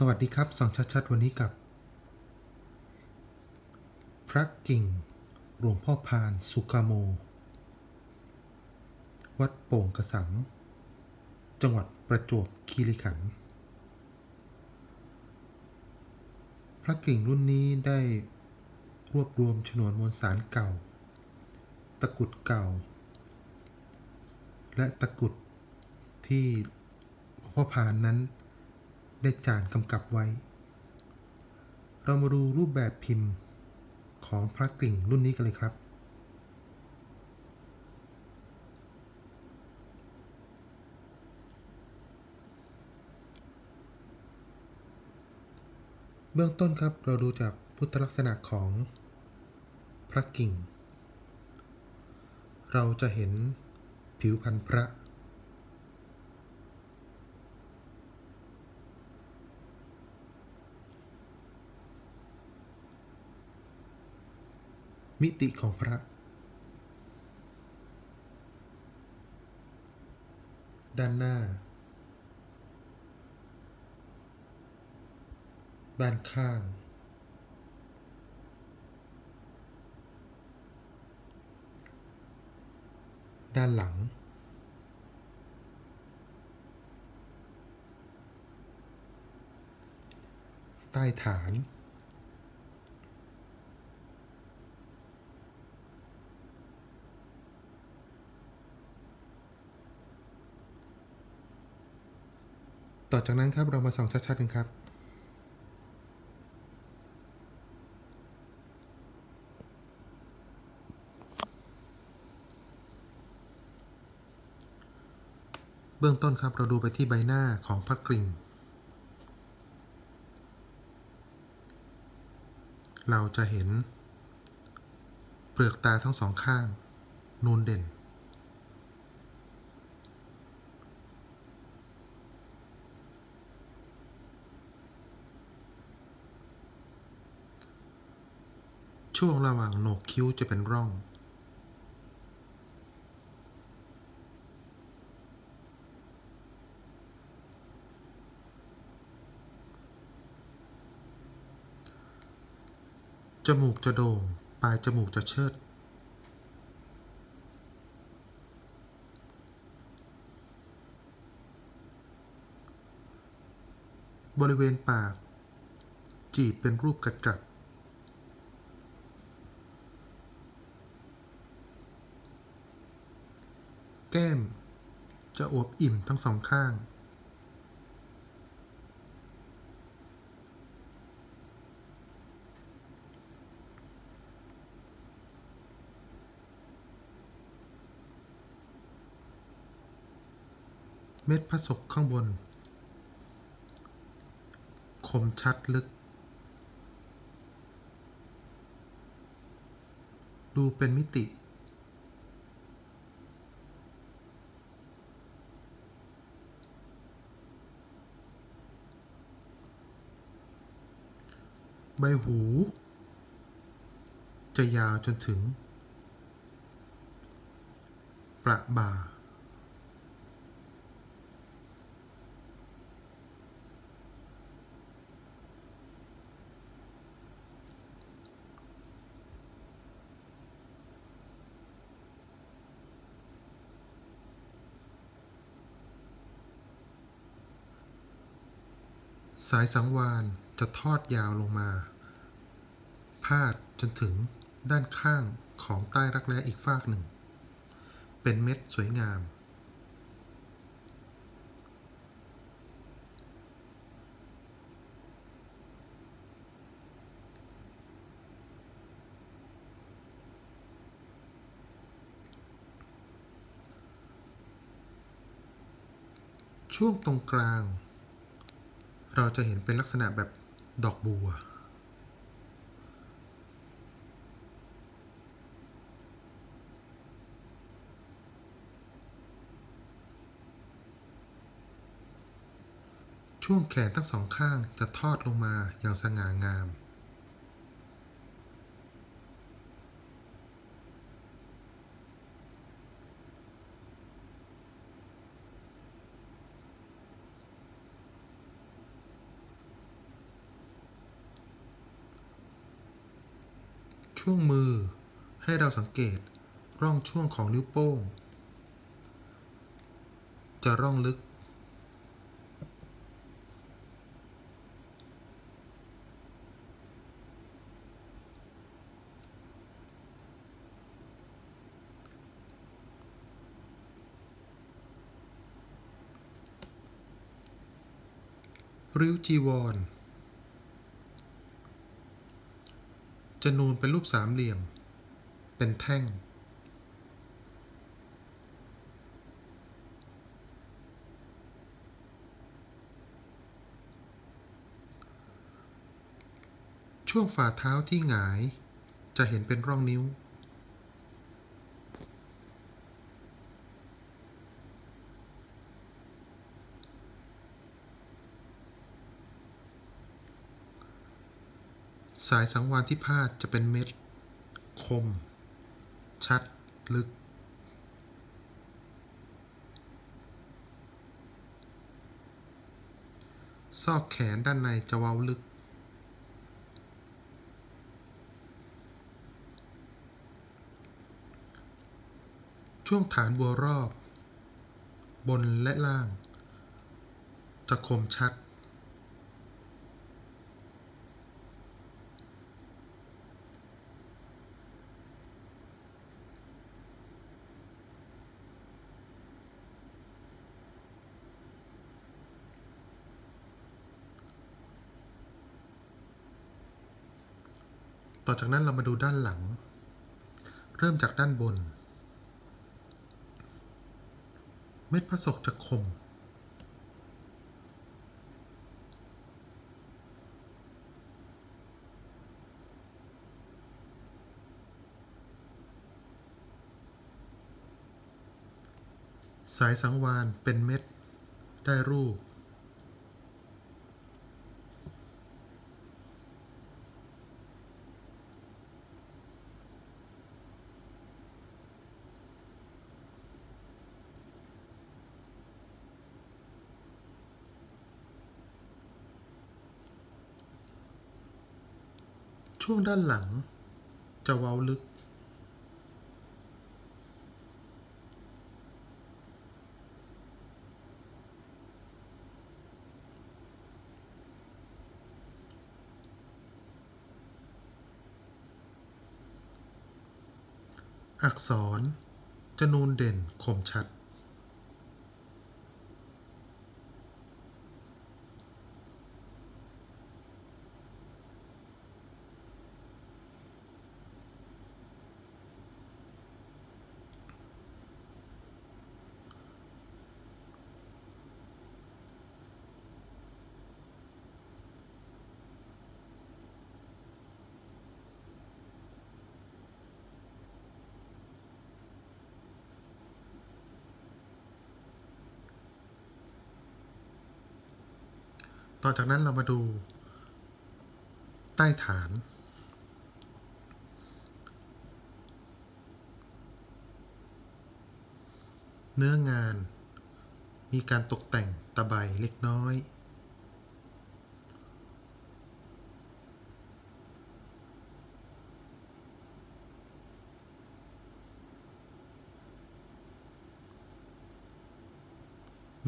สวัสดีครับส่องชัดๆ วันนี้กับ พระกิ่ง หลวงพ่อพาน สุกาโม วัดโป่งกระสัง จังหวัดประจวบคีรีขันธ์พระกิ่งรุ่นนี้ได้รวบรวมชนวนมวลสารเก่า ตะกุดเก่า และตะกุดที่หลวงพ่อพานนั้น ได้จานกำกับไว้ เรามาดูรูปแบบพิมพ์ของพระกิ่งรุ่นนี้กันเลยครับ เบื้องต้นครับเราดูจากพุทธลักษณะของพระกิ่ง เราจะเห็นผิวพันธุ์พระ มิติของพระ ด้านหน้า ด้านข้าง ด้านหลัง ใต้ฐาน ต่อจากนั้นครับเรามาส่องชัดๆกันครับ เบื้องต้นครับเราดูไปที่ใบหน้าของพระกริ่งเราจะเห็น เปลือกตาทั้งสองข้าง นูนเด่น ช่วงระหว่างโหนกคิ้วจะเป็นร่อง จมูกจะโด่ง ปลายจมูกจะเชิดบริเวณปาก จีบเป็นรูปกระจับ ก้ม จะอวบอิ่มทั้งสองข้าง เม็ดพระศกข้างบน คมชัดลึก ดูเป็นมิติ ใบหู จะยาวจนถึง ประบ่า สายสังวาน จะทอดยาวลงมา พาดจนถึงด้านข้างของใต้รักแร้อีกฟากหนึ่ง เป็นเม็ดสวยงาม ช่วงตรงกลาง เราจะเห็นเป็นลักษณะแบบ ดอกบัว ช่วงแขนทั้งสองข้างจะทอดลงมาอย่างสง่างาม ช่วงมือ ให้เราสังเกตร่องช่วงของนิ้วโป้ง จะร่องลึก ริ้วจีวร จะนูนเป็นรูปสามเหลี่ยม เป็นแท่ง ช่วงฝ่าเท้าที่หงาย จะเห็นเป็นร่องนิ้ว สายสังวานที่พาดจะเป็นเม็ด คม ชัด ลึก ซอกแขนด้านในจะเว้าลึก ช่วงฐานบัวรอบ บนและล่าง จะคมชัด ต่อจากนั้นเรามาดูด้านหลัง เริ่มจากด้านบน เม็ดพระศกจะคม สายสังวานเป็นเม็ดได้รูป ช่วงด้านหลัง จะเว้าลึก อักษรจะนูนเด่นคมชัด ต่อจากนั้นเรามาดู ใต้ฐาน เนื้องาน มีการตกแต่งตะไบเล็กน้อย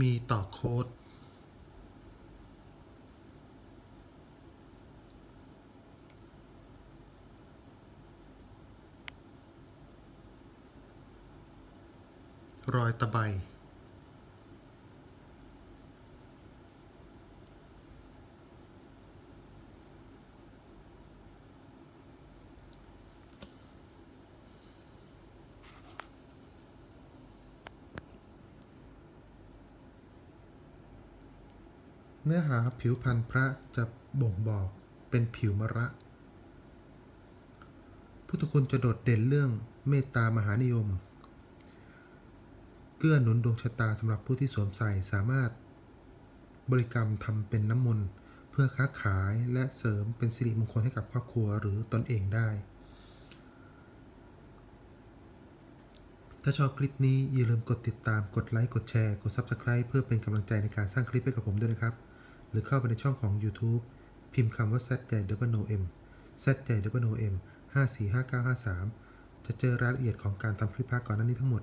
มีต่อโค้ด รอยตะไบเนื้อหาผิวพันธุ์พระจะบ่งบอกเป็นผิวมระ พุทธคุณจะโดดเด่นเรื่องเมตตามหานิยม เกื้อหนุนดวงชะตาสำหรับผู้ที่สวมใส่สามารถ บริกรรมทำเป็นน้ำมนต์เพื่อค้าขายและเสริมเป็นสิริมงคลให้กับครอบครัวหรือตนเองได้ ถ้าชอบคลิปนี้อย่าลืมกดติดตามกดไลค์กดแชร์ กด Subscribe เพื่อเป็นกำลังใจในการสร้างคลิปให้กับผมด้วยนะครับ หรือเข้าไปในช่องของ YouTube พิมพ์คำว่า z j w m z j w m 5 4 5 9 5 3 จะเจอรายละเอียดของการทำคลิปภาคก่อนหน้านี้ทั้งหมด